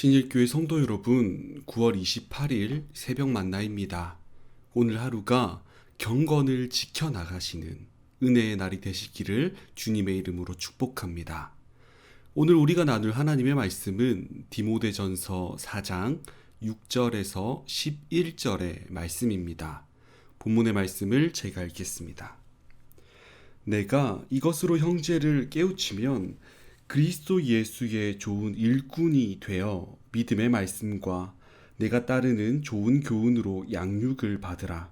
신일교회 성도 여러분, 9월 28일 새벽 만나입니다. 오늘 하루가 경건을 지켜나가시는 은혜의 날이 되시기를 주님의 이름으로 축복합니다. 오늘 우리가 나눌 하나님의 말씀은 디모데전서 4장 6절에서 11절의 말씀입니다. 본문의 말씀을 제가 읽겠습니다. 내가 이것으로 형제를 깨우치면 그리스도 예수의 좋은 일꾼이 되어 믿음의 말씀과 내가 따르는 좋은 교훈으로 양육을 받으라.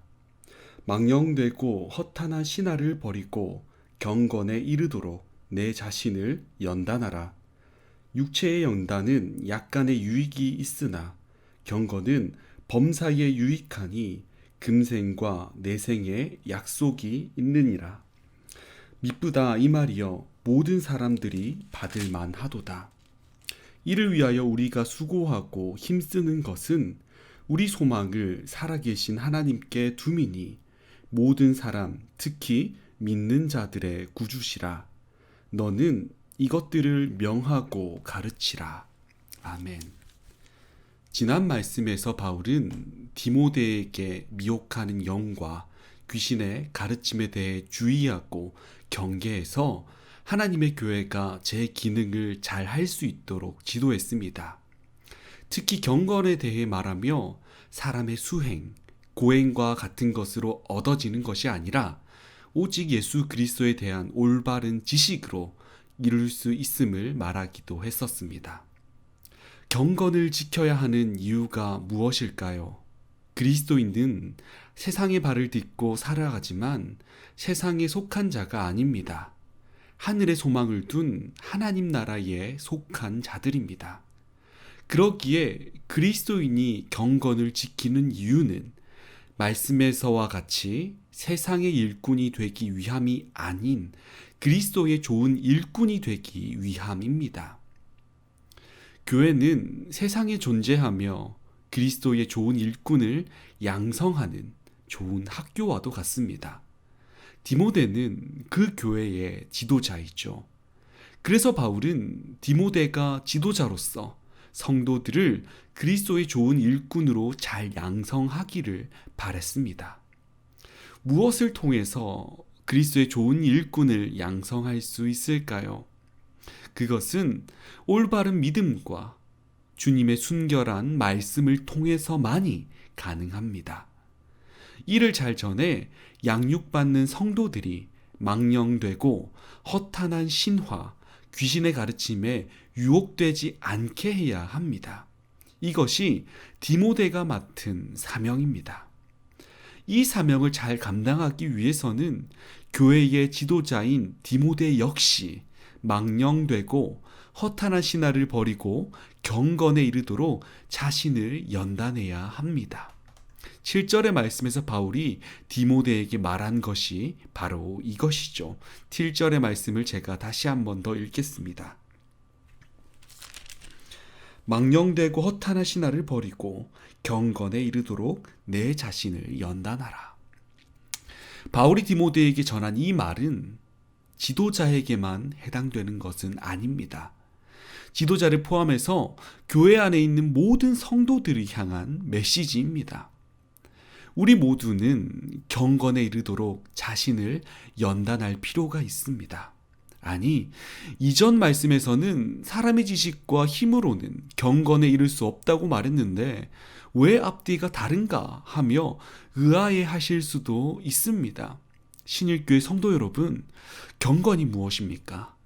망령되고 허탄한 신화를 버리고 경건에 이르도록 내 자신을 연단하라. 육체의 연단은 약간의 유익이 있으나 경건은 범사에 유익하니 금생과 내생에 약속이 있느니라. 미쁘다 이 말이여 모든 사람들이 받을 만하도다. 이를 위하여 우리가 수고하고 힘쓰는 것은 우리 소망을 살아계신 하나님께 두미니 모든 사람 특히 믿는 자들의 구주시라. 너는 이것들을 명하고 가르치라. 아멘. 지난 말씀에서 바울은 디모데에게 미혹하는 영과 귀신의 가르침에 대해 주의하고 경계해서 하나님의 교회가 제 기능을 잘 할 수 있도록 지도했습니다. 특히 경건에 대해 말하며 사람의 수행, 고행과 같은 것으로 얻어지는 것이 아니라 오직 예수 그리스도에 대한 올바른 지식으로 이룰 수 있음을 말하기도 했었습니다. 경건을 지켜야 하는 이유가 무엇일까요? 그리스도인은 세상의 발을 딛고 살아가지만 세상에 속한 자가 아닙니다. 하늘의 소망을 둔 하나님 나라에 속한 자들입니다. 그러기에 그리스도인이 경건을 지키는 이유는 말씀에서와 같이 세상의 일꾼이 되기 위함이 아닌 그리스도의 좋은 일꾼이 되기 위함입니다. 교회는 세상에 존재하며 그리스도의 좋은 일꾼을 양성하는 좋은 학교와도 같습니다. 디모데는 그 교회의 지도자이죠. 그래서 바울은 디모데가 지도자로서 성도들을 그리스도의 좋은 일꾼으로 잘 양성하기를 바랬습니다. 무엇을 통해서 그리스도의 좋은 일꾼을 양성할 수 있을까요? 그것은 올바른 믿음과 주님의 순결한 말씀을 통해서만이 가능합니다. 이를 잘 전해 양육받는 성도들이 망령되고 허탄한 신화, 귀신의 가르침에 유혹되지 않게 해야 합니다. 이것이 디모데가 맡은 사명입니다. 이 사명을 잘 감당하기 위해서는 교회의 지도자인 디모데 역시 망령되고 허탄한 신화를 버리고 경건에 이르도록 자신을 연단해야 합니다. 7절의 말씀에서 바울이 디모데에게 말한 것이 바로 이것이죠. 7절의 말씀을 제가 다시 한번 더 읽겠습니다. 망령되고 허탄한 신화를 버리고 경건에 이르도록 내 자신을 연단하라. 바울이 디모데에게 전한 이 말은 지도자에게만 해당되는 것은 아닙니다. 지도자를 포함해서 교회 안에 있는 모든 성도들을 향한 메시지입니다. 우리 모두는 경건에 이르도록 자신을 연단할 필요가 있습니다. 아니, 이전 말씀에서는 사람의 지식과 힘으로는 경건에 이를 수 없다고 말했는데 왜 앞뒤가 다른가 하며 의아해 하실 수도 있습니다. 신일교회 성도 여러분, 경건이 무엇입니까?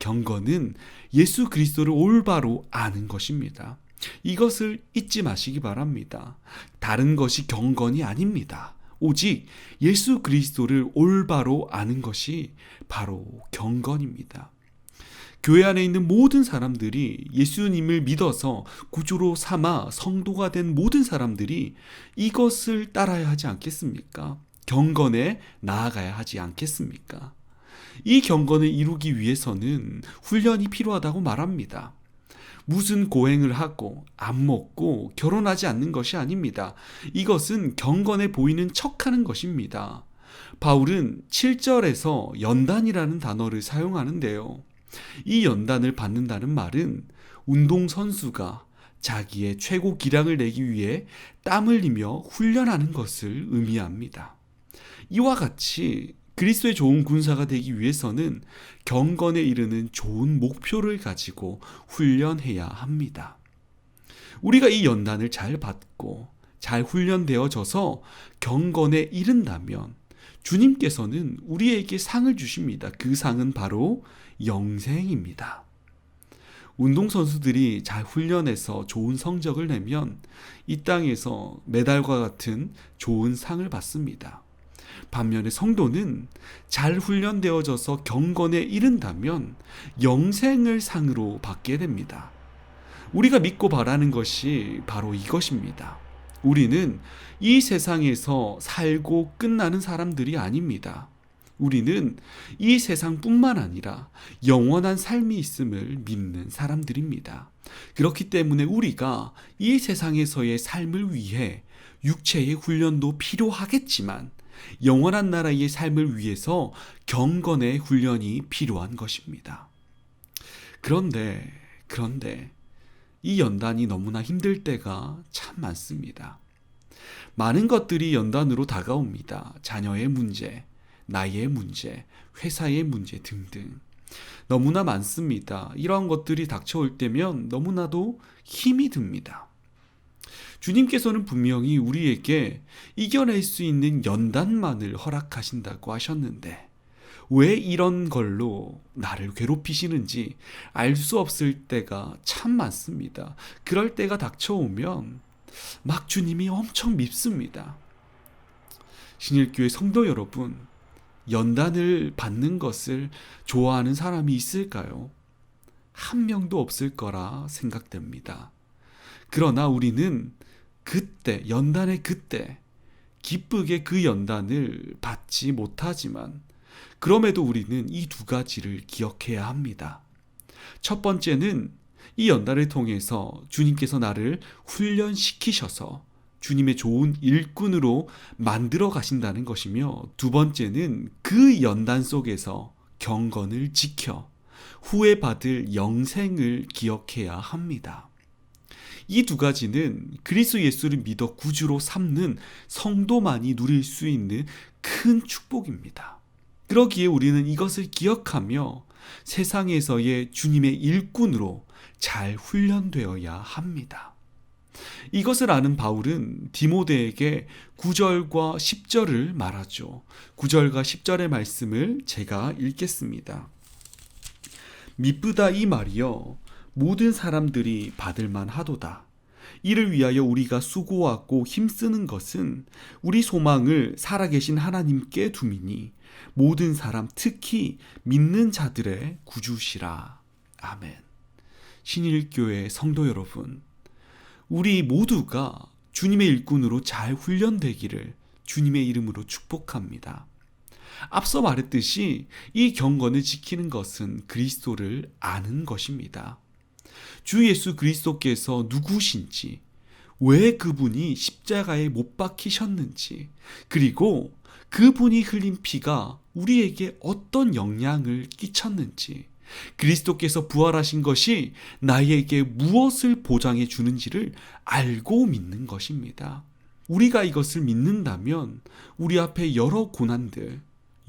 경건은 예수 그리스도를 올바로 아는 것입니다. 이것을 잊지 마시기 바랍니다. 다른 것이 경건이 아닙니다. 오직 예수 그리스도를 올바로 아는 것이 바로 경건입니다. 교회 안에 있는 모든 사람들이 예수님을 믿어서 구주로 삼아 성도가 된 모든 사람들이 이것을 따라야 하지 않겠습니까? 경건에 나아가야 하지 않겠습니까? 이 경건을 이루기 위해서는 훈련이 필요하다고 말합니다. 무슨 고행을 하고 안 먹고 결혼하지 않는 것이 아닙니다. 이것은 경건해 보이는 척하는 것입니다. 바울은 7절에서 연단이라는 단어를 사용하는데요. 이 연단을 받는다는 말은 운동선수가 자기의 최고 기량을 내기 위해 땀 흘리며 훈련하는 것을 의미합니다. 이와 같이 그리스도의 좋은 군사가 되기 위해서는 경건에 이르는 좋은 목표를 가지고 훈련해야 합니다. 우리가 이 연단을 잘 받고 잘 훈련되어져서 경건에 이른다면 주님께서는 우리에게 상을 주십니다. 그 상은 바로 영생입니다. 운동선수들이 잘 훈련해서 좋은 성적을 내면 이 땅에서 메달과 같은 좋은 상을 받습니다. 반면에 성도는 잘 훈련되어져서 경건에 이른다면 영생을 상으로 받게 됩니다. 우리가 믿고 바라는 것이 바로 이것입니다. 우리는 이 세상에서 살고 끝나는 사람들이 아닙니다. 우리는 이 세상뿐만 아니라 영원한 삶이 있음을 믿는 사람들입니다. 그렇기 때문에 우리가 이 세상에서의 삶을 위해 육체의 훈련도 필요하겠지만 영원한 나라의 삶을 위해서 경건의 훈련이 필요한 것입니다. 그런데, 그런데 이 연단이 너무나 힘들 때가 참 많습니다. 많은 것들이 연단으로 다가옵니다. 자녀의 문제, 나이의 문제, 회사의 문제 등등. 너무나 많습니다. 이러한 것들이 닥쳐올 때면 너무나도 힘이 듭니다. 주님께서는 분명히 우리에게 이겨낼 수 있는 연단만을 허락하신다고 하셨는데, 왜 이런 걸로 나를 괴롭히시는지 알 수 없을 때가 참 많습니다. 그럴 때가 닥쳐오면 막 주님이 엄청 밉습니다. 신일교회 성도 여러분, 연단을 받는 것을 좋아하는 사람이 있을까요? 한 명도 없을 거라 생각됩니다. 그러나 우리는 그때, 연단의 그때, 기쁘게 그 연단을 받지 못하지만, 그럼에도 우리는 이 두 가지를 기억해야 합니다. 첫 번째는 이 연단을 통해서 주님께서 나를 훈련시키셔서 주님의 좋은 일꾼으로 만들어 가신다는 것이며 두 번째는 그 연단 속에서 경건을 지켜 후에 받을 영생을 기억해야 합니다. 이 두 가지는 그리스도 예수를 믿어 구주로 삼는 성도만이 누릴 수 있는 큰 축복입니다. 그러기에 우리는 이것을 기억하며 세상에서의 주님의 일꾼으로 잘 훈련되어야 합니다. 이것을 아는 바울은 디모데에게 9절과 10절을 말하죠. 9절과 10절의 말씀을 제가 읽겠습니다. 미쁘다 이 말이여 모든 사람들이 받을 만하도다. 이를 위하여 우리가 수고하고 힘쓰는 것은 우리 소망을 살아계신 하나님께 두미니 모든 사람 특히 믿는 자들의 구주시라. 아멘. 신일교회 성도 여러분, 우리 모두가 주님의 일꾼으로 잘 훈련되기를 주님의 이름으로 축복합니다. 앞서 말했듯이 이 경건을 지키는 것은 그리스도를 아는 것입니다. 주 예수 그리스도께서 누구신지, 왜 그분이 십자가에 못 박히셨는지, 그리고 그분이 흘린 피가 우리에게 어떤 영향을 끼쳤는지, 그리스도께서 부활하신 것이 나에게 무엇을 보장해 주는지를 알고 믿는 것입니다. 우리가 이것을 믿는다면 우리 앞에 여러 고난들,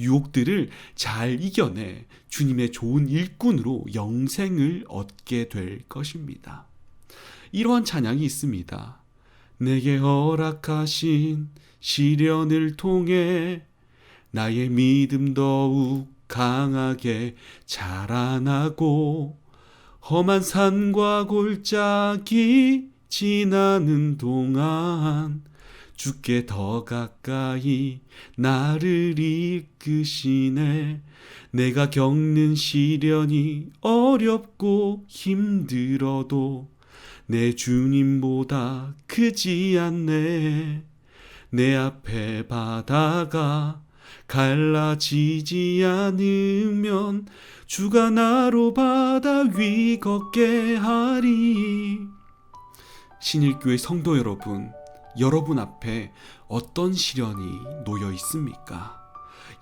유혹들을 잘 이겨내 주님의 좋은 일꾼으로 영생을 얻게 될 것입니다. 이러한 찬양이 있습니다. 내게 허락하신 시련을 통해 나의 믿음 더욱 강하게 자라나고 험한 산과 골짜기 지나는 동안 주께 더 가까이 나를 이끄시네. 내가 겪는 시련이 어렵고 힘들어도 내 주님보다 크지 않네. 내 앞에 바다가 갈라지지 않으면 주가 나로 바다 위 걷게 하리. 신일교회 성도 여러분 여러분 앞에 어떤 시련이 놓여 있습니까?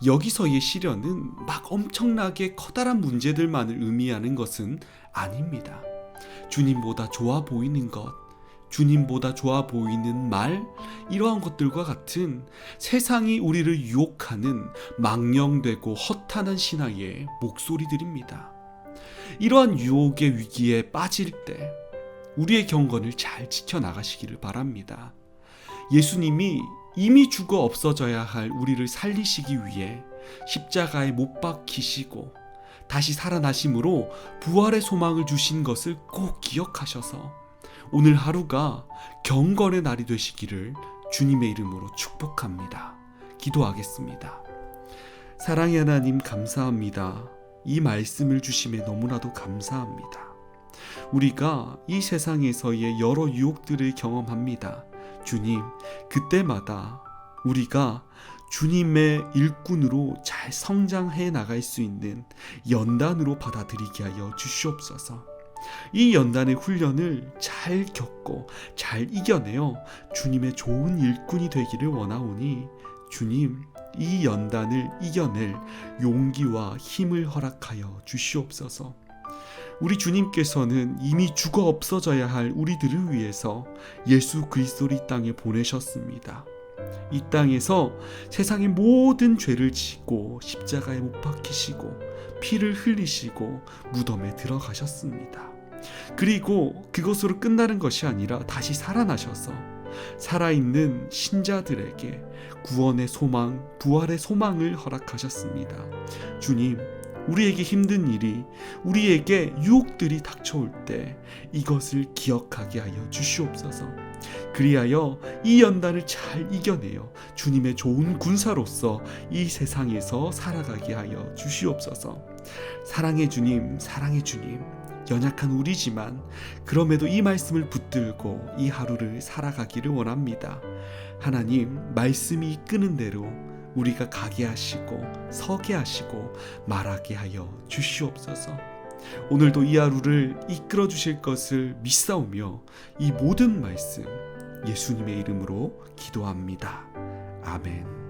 여기서의 시련은 막 엄청나게 커다란 문제들만을 의미하는 것은 아닙니다. 주님보다 좋아 보이는 것, 주님보다 좋아 보이는 말, 이러한 것들과 같은 세상이 우리를 유혹하는 망령되고 허탄한 신앙의 목소리들입니다. 이러한 유혹의 위기에 빠질 때 우리의 경건을 잘 지켜나가시기를 바랍니다. 예수님이 이미 죽어 없어져야 할 우리를 살리시기 위해 십자가에 못 박히시고 다시 살아나심으로 부활의 소망을 주신 것을 꼭 기억하셔서 오늘 하루가 경건의 날이 되시기를 주님의 이름으로 축복합니다. 기도하겠습니다. 사랑의 하나님 감사합니다. 이 말씀을 주심에 너무나도 감사합니다. 우리가 이 세상에서의 여러 유혹들을 경험합니다. 주님, 그때마다 우리가 주님의 일꾼으로 잘 성장해 나갈 수 있는 연단으로 받아들이게 하여 주시옵소서. 이 연단의 훈련을 잘 겪고 잘 이겨내어 주님의 좋은 일꾼이 되기를 원하오니 주님 이 연단을 이겨낼 용기와 힘을 허락하여 주시옵소서. 우리 주님께서는 이미 죽어 없어져야 할 우리들을 위해서 예수 그리스도를 이 땅에 보내셨습니다. 이 땅에서 세상의 모든 죄를 지고 십자가에 못 박히시고 피를 흘리시고 무덤에 들어가셨습니다. 그리고 그것으로 끝나는 것이 아니라 다시 살아나셔서 살아있는 신자들에게 구원의 소망, 부활의 소망을 허락하셨습니다. 주님, 우리에게 힘든 일이, 우리에게 유혹들이 닥쳐올 때 이것을 기억하게 하여 주시옵소서. 그리하여 이 연단을 잘 이겨내어 주님의 좋은 군사로서 이 세상에서 살아가게 하여 주시옵소서. 사랑의 주님, 사랑의 주님. 연약한 우리지만 그럼에도 이 말씀을 붙들고 이 하루를 살아가기를 원합니다. 하나님, 말씀이 이끄는 대로 우리가 가게 하시고 서게 하시고 말하게 하여 주시옵소서. 오늘도 이 하루를 이끌어 주실 것을 믿사오며 이 모든 말씀 예수님의 이름으로 기도합니다. 아멘.